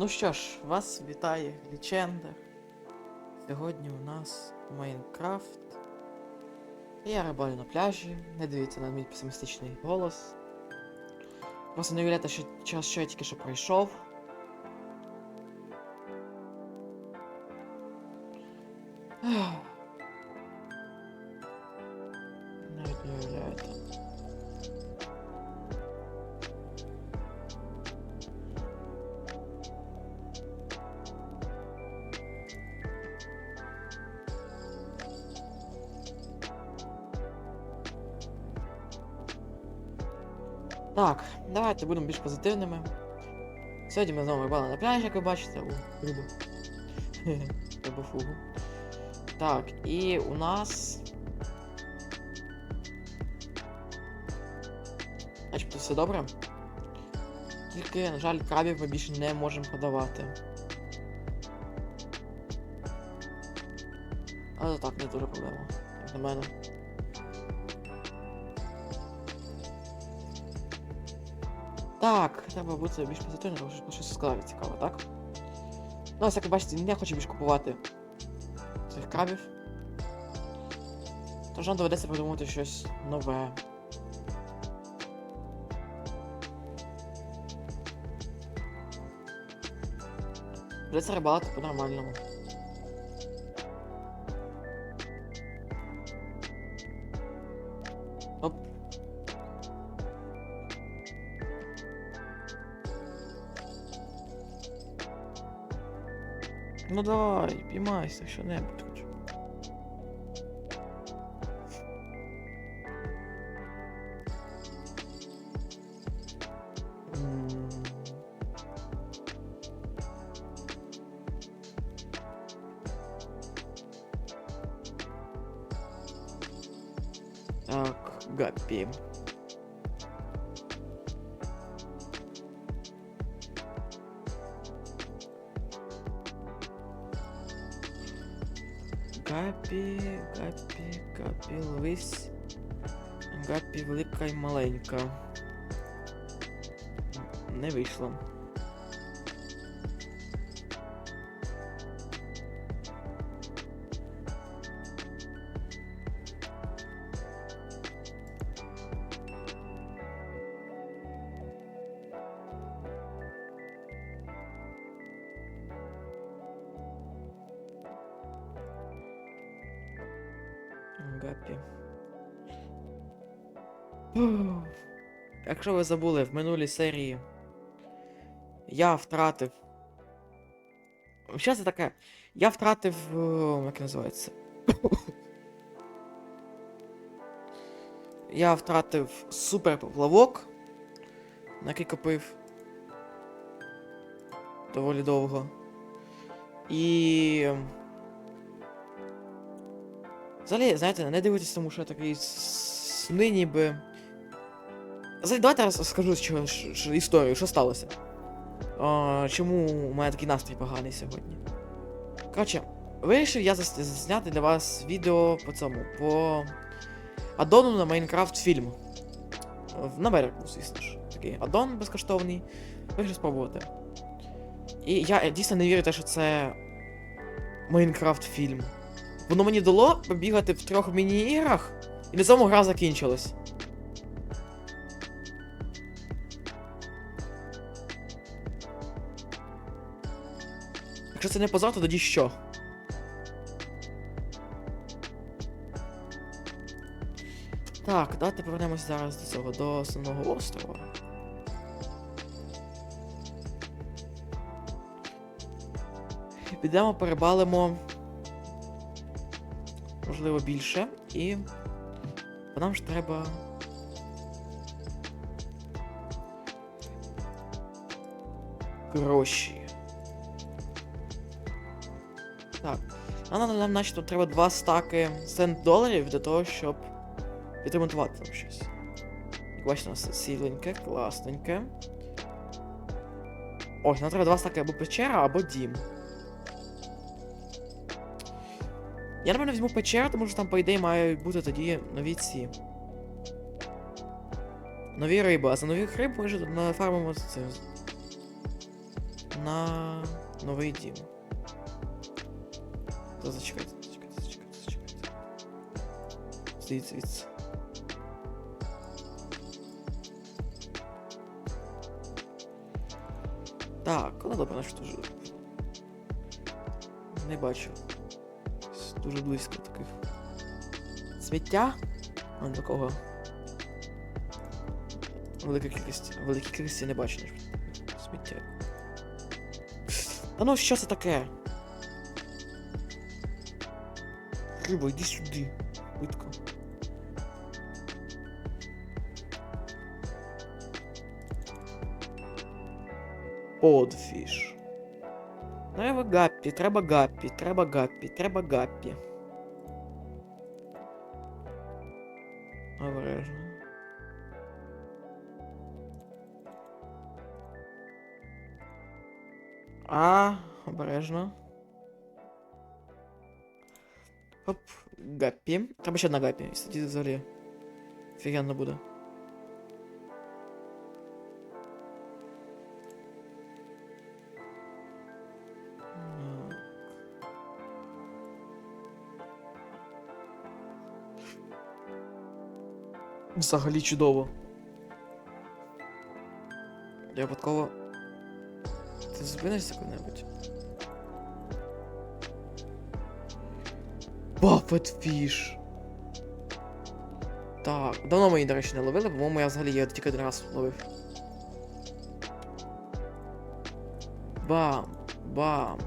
Ну що ж, вас вітає Лічендер. Сьогодні у нас Майнкрафт. Я рибалю на пляжі. Не дивіться на мій песимістичний голос. Просто не уявляйте, що час що я тільки що пройшов. Так, давайте будемо більш позитивними. Сьогодні ми знову рибали на пляжі, як ви бачите, у рибу. Рибофугу. Так, і у нас. Начебто все добре. Тільки, на жаль, крабів ми більше не можемо подавати. Але так, не дуже проблема, як на мене. Так, треба бути більш позитивним, тому що щось сказати цікаве, так? Ну, ось як ви бачите, не хочу більш купувати цих крабів. Тож нам доведеться придумати щось нове. Придеться рибалити по-нормальному. Ну давай, піймайся, що-небудь хоч. Так, гаппі. Гапі. Гапі велика і маленька. Не вийшло. Гапі. Якщо ви забули, в минулій серії я втратив. Що це таке? Я втратив. е, Як називається? я втратив супер поплавок, на який копив доволі довго. І. Взагалі, знаєте, не дивитесь тому, що я такий сни ніби. Взагалі, давайте я розкажу що, що, історію, що сталося. А, чому у мене такий настрій поганий сьогодні. Коротше, вирішив я зас- засняти для вас відео по цьому, по аддону на Майнкрафт фільм. На берегу, звісно ж. Такий аддон безкоштовний. Вирішив спробувати. І я дійсно не вірю, те, що це Майнкрафт фільм. Воно мені дало побігати в трьох міні-іграх, і на цьому гра закінчилась. Якщо це не позор, то тоді що? Так, давайте повернемось зараз до цього, до основного острова. Підемо перебалимо можливо, більше. І. Нам ж треба. Гроші. Так. А нам, нам начебто треба два стаки цент доларів для того, щоб відремонтувати там щось. Як бачите, у нас сіленьке, класненьке. Ось, нам треба два стаки або печера, або дім. Я, напевно, візьму печеру, тому що там, по ідеї, мають бути тоді нові ці. Нові риби, а за нових риб ми ж нафармимо це. на новий дім. Та Зачекайте, зачекайте, зачекайте, зачекайте. Звідси, звідси. Так, ну добре, значить уже. Не бачу. Дуже близько таких. Сміття? А до кого? Велика кількість. Великій кількості не бачу. Сміття. Та ну що це таке? Риба, йди сюди. Швидко. Подфіш. Треба гаппі, треба гаппі, треба гаппі, треба гаппі. Обережно. А, обережно. Оп, гаппі. Треба ще одна гаппі, і тоді взагалі. Офігенно буде. Взагалі чудово. Я випадково. Ти зупинишся коли-небудь? Бафетфіш. Так, давно ми її, до речі, не ловили, по-моєму, я взагалі її тільки один раз ловив. Бам! Бам!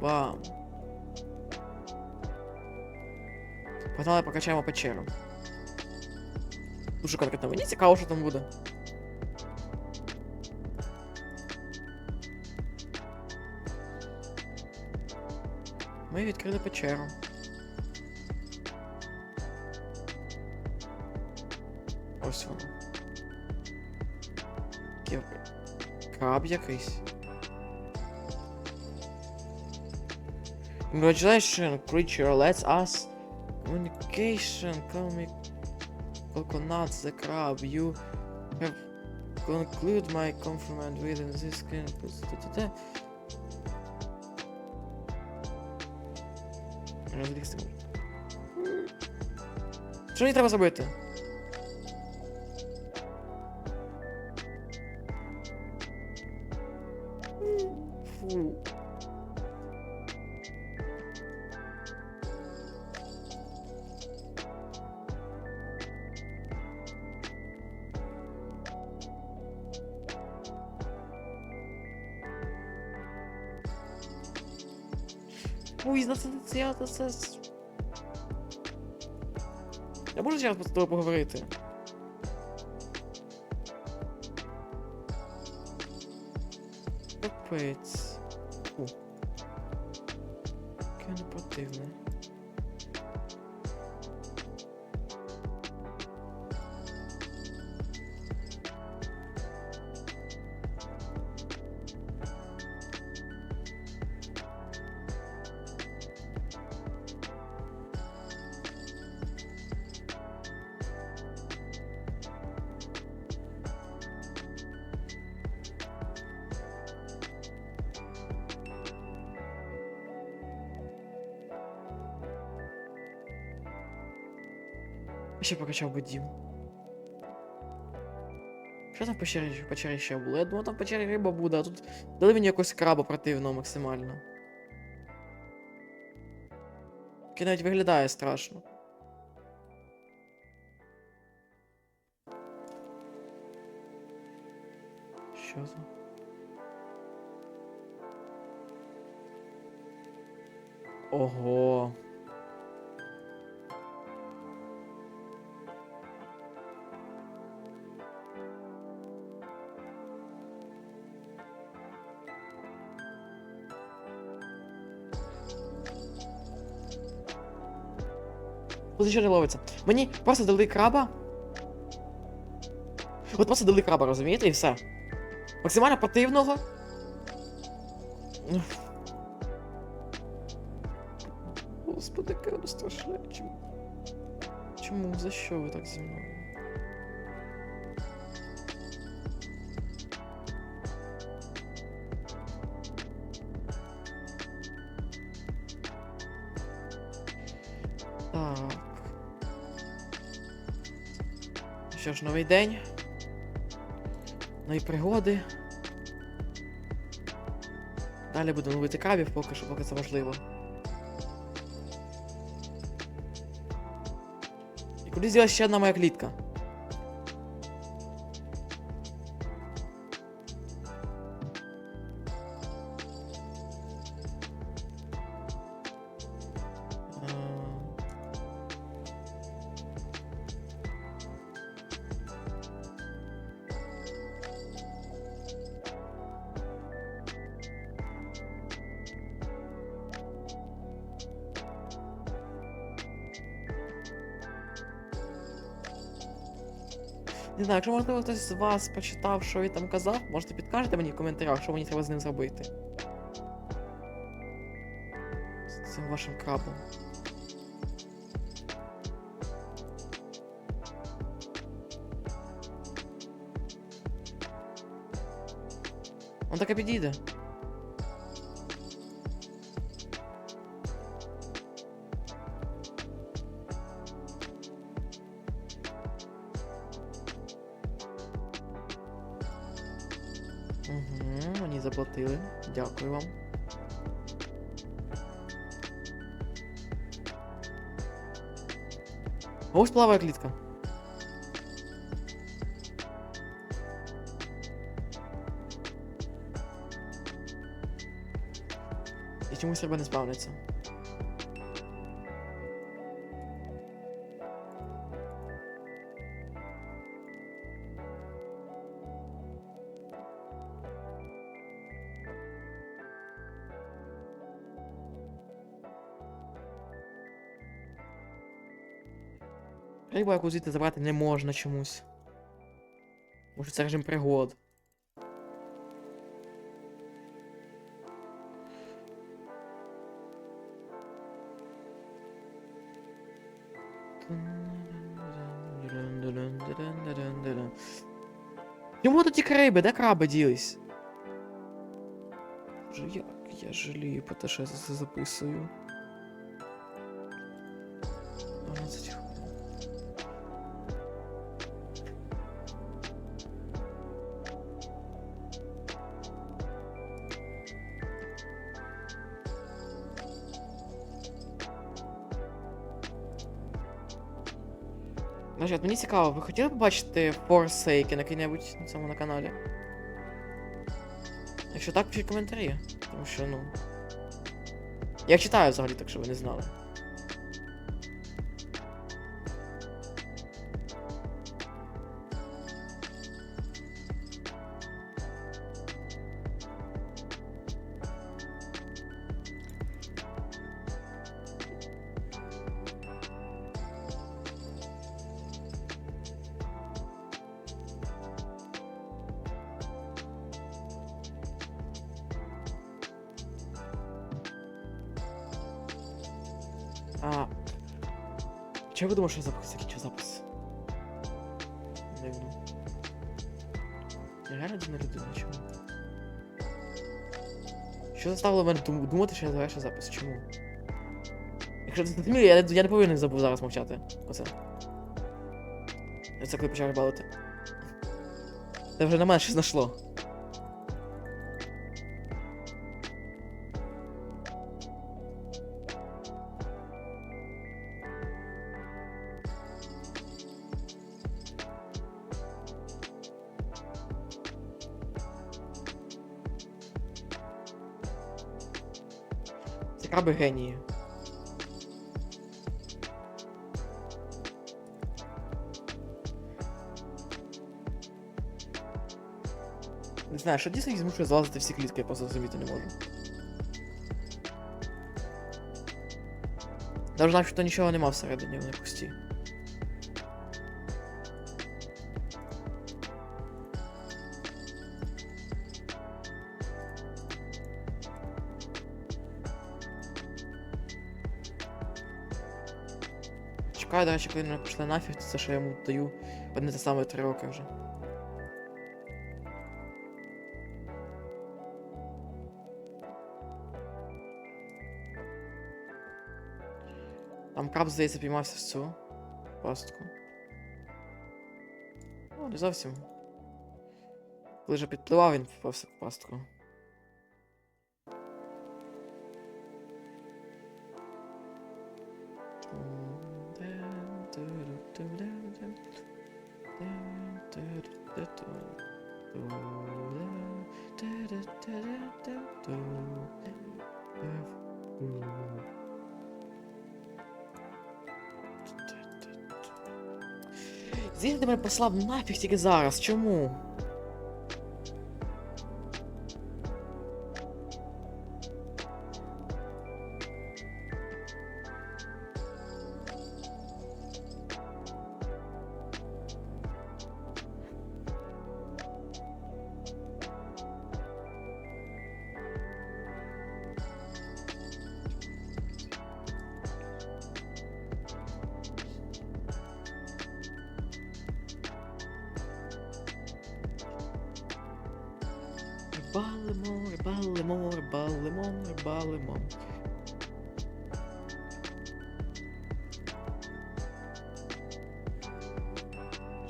Бам! Погнали прокачаємо печеру. Дуже конкретно. Мені цікаво, що там буде. Ми відкрили печеру. Ось воно. Кеп- Краб якийсь. Congratulations, creature, let's us communication, comic Coconuts, the crab, you have conclude my compliment within this screen. Можна. Що мені треба зробити? Зараз з тобою поговорити? Капець. Фу. Яке не Ще покачав би дім. Що там в печері, в печері ще було? Я думав, там в печері риба буде, а тут дали мені якось краба противного максимально. Який навіть виглядає страшно. Що за? Ого. Тут ще не ловиться. Мені просто дали краба. От просто дали краба, розумієте, і все. Максимально противного. Господи, яке страшне. Чому? Чому? За що ви так зі мною? Так. Що ж, новий день. Нові пригоди. Далі будемо ловити крабів, поки що, поки це можливо. І куди з'явилася ще одна моя клітка? Не знаю, якщо можливо хтось з вас почитав, що він там казав, можете підкажете мені в коментарях, що мені треба з ним зробити. З цим вашим крабом. Он так і підійде. Угу, мені заплатили. Дякую вам. Ось плаває клітка. І чомусь себе не спавниться. Рибу яку звідти забрати не можна чомусь. Може це режим пригод. Чому тут ті криби? Де краби ділись? Як я жалію про те, що я це записую. 12 хвилин. Значить, мені цікаво, ви хотіли б бачити Forsaken який-небудь на цьому на каналі? Якщо так, пишіть коментарі. Тому що, ну. Я читаю взагалі, так що ви не знали. А. Чого ви думаєте, що я запис закінчив запис? Дивно. Я реально дивна людина, чому? Що заставило мене думати, що я завершив запис? Чому? Якщо ти зрозумів, я, я не повинен забув зараз мовчати. Оце. Це коли почав рибалити. Це вже на мене щось знайшло. Це генії. Не знаю, що дійсно їх змушує залазити всі клітки, я просто зрозуміти не можу. Даже то нічого нема всередині, вони пусті. Чекаю, до речі, коли мене пішли нафіг, це що я йому даю одне те саме три роки вже. Там краб, здається, піймався в цю пастку. Ну, не зовсім. Коли вже підпливав, він попався в пастку. Звідти мене послав нафіг тільки зараз. Чому? Рибалимо, балимор, балимор, балимор.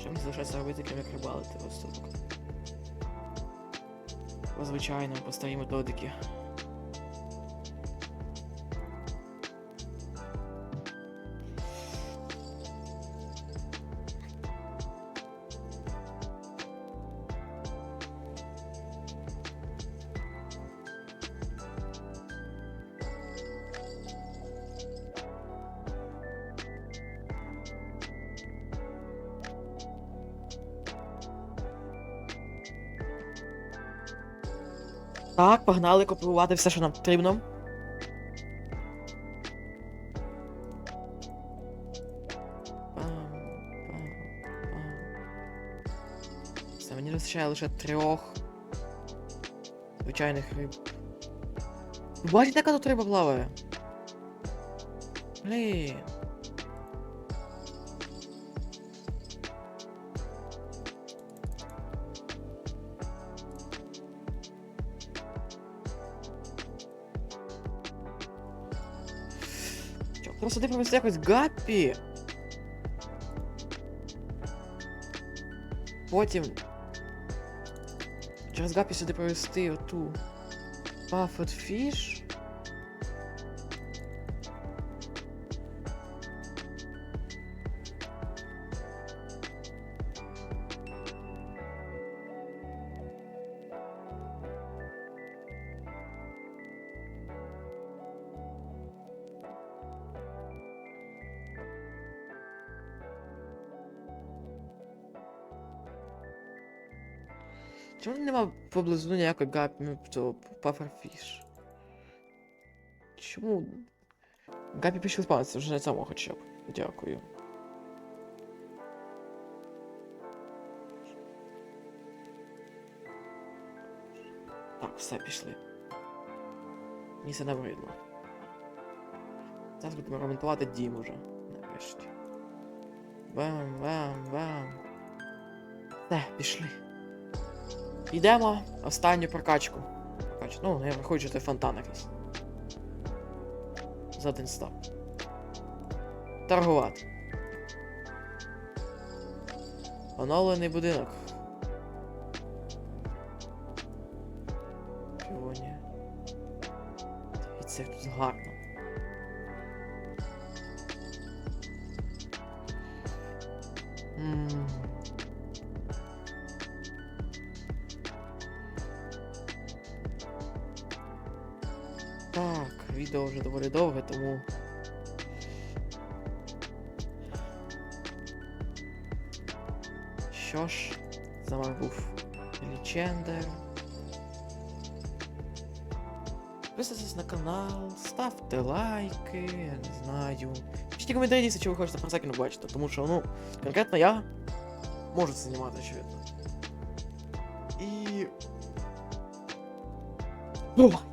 Чим залишається робити, крім як рибалити просто звичайному, по старій методики. Так, погнали купувати все, що нам потрібно. Пам, пам, пам. Все, мені вистачає лише трьох звичайних риб. Бачите, яка тут риба плаває? Блін. Чо, треба сюди провести якось гаппі. Потім. Через гаппі сюди провести оту. Buffet Fish. Поблизу ніякої гапі, ну, паферфіш? Чому? Гапі пішли спавниться вже на цьому хоча б. Дякую. Так, все, пішли. Мені це набридло. Зараз будемо ремонтувати дім уже. Нарешті. Бам, бам, бам. Все, пішли. Йдемо останню прокачку. Прокач... Ну, я виходжу, це фонтан якийсь. За один став. Торгувати. Оновлений будинок. Піонія. Дивіться, як тут гарно. Ммм. Відео вже доволі довге, тому. Що ж, з вами був Лічендер. Підписуйтесь на канал, ставте лайки, я не знаю. Пишіть коментарі, що ви хочете про Секіну бачити, тому що, ну, конкретно я можу це знімати, очевидно. І. О!